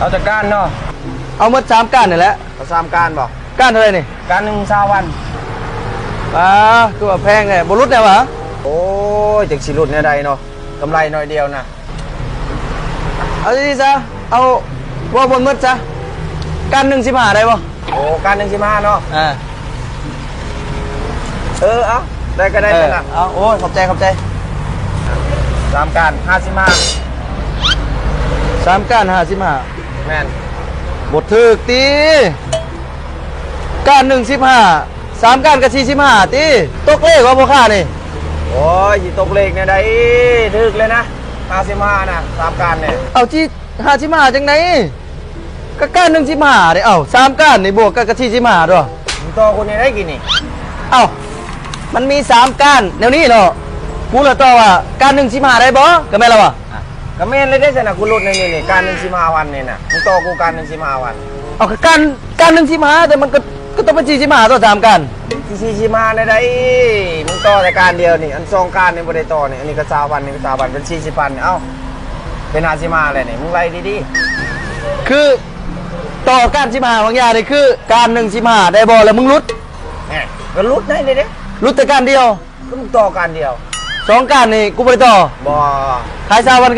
เอาจากก้านเนาะเอาหมดสามก้านนี่แหละเอาสามก้านบอกก้านเท่าไหร่นี่ก้านหนึ่งสามวันอ่าคือว่าแพงเลยบรุษเนี่ยวะโอ้ยจากสิรุดเนี่ยใดเนาะกำไรหน่อยเดียวนะเอาดีๆซะเอาว่าบนหมดซะก้านหนึ่งสิบห้าได้ปะโอ้ก้านหนึ่งสิบห้าเนาะอ่าเออเอาได้ก็ได้เอไปอนะเอาโอ้ยขอบใจขอบใจสามก้านห้าสิบห้า สามก้านห้าสิบห้าแม่นบทถึกตีก้านหนึ่งสิบห้าสามก้านกับสี่สิบห้าตีตกเลขว่าพ่อข้านี่โอ้ยยีตกเลขเนี่ยได้ถึกเลยนะห้าสิบห้านะสามก้านเนี่ยเอาที่ห้าสิบห้าจังไหนก็ก้านหนึ่งสิบห้าเด้เอาสามก้านนี่บวกกับกะที่สิบห้าด้วยมึงต่อคนนี้ได้กี่นี่เอ้ามันมีสามก้านแนวนี้เนาะกูละต่อว่าก้านหนึ่งสิบห้าได้บ่ก็แม่นแล้ววะ ก็แม่นเลยได้สนะกูรุดในนี่นี่การหนึ่งสิบห้าวันนี่นะมึงต่อกูการหนึ่งสิบห้าวันเอาก็ก้านก้านหนึ่งสิบห้าแต่มันก็ก็ต้องเป็นสี่สิบห้าต่อสามก้านที่สี่สิบห้าได้ได้มึงต่อแต่การเดียวนี่อันสองการนี่บ่ได้ต่อนี่อันนี้ก็สามวันนี่ก็สามวันเป็นสี่สิบพันเอ้าเป็นห้าสิบห้าเลยนี่มึงไล่ดีคือต่อก้านสิบห้าบางอย่างนี่คือก้านหนึ่งสิบห้าได้บ่แล้วมึงรุดๆแหมก็รุดได้เลยเด้รุดแต่ก้านเดียวก็มึงต่อการเดียวสองก้านนี่กูบ่ไปต่อบ่ ขายสามวั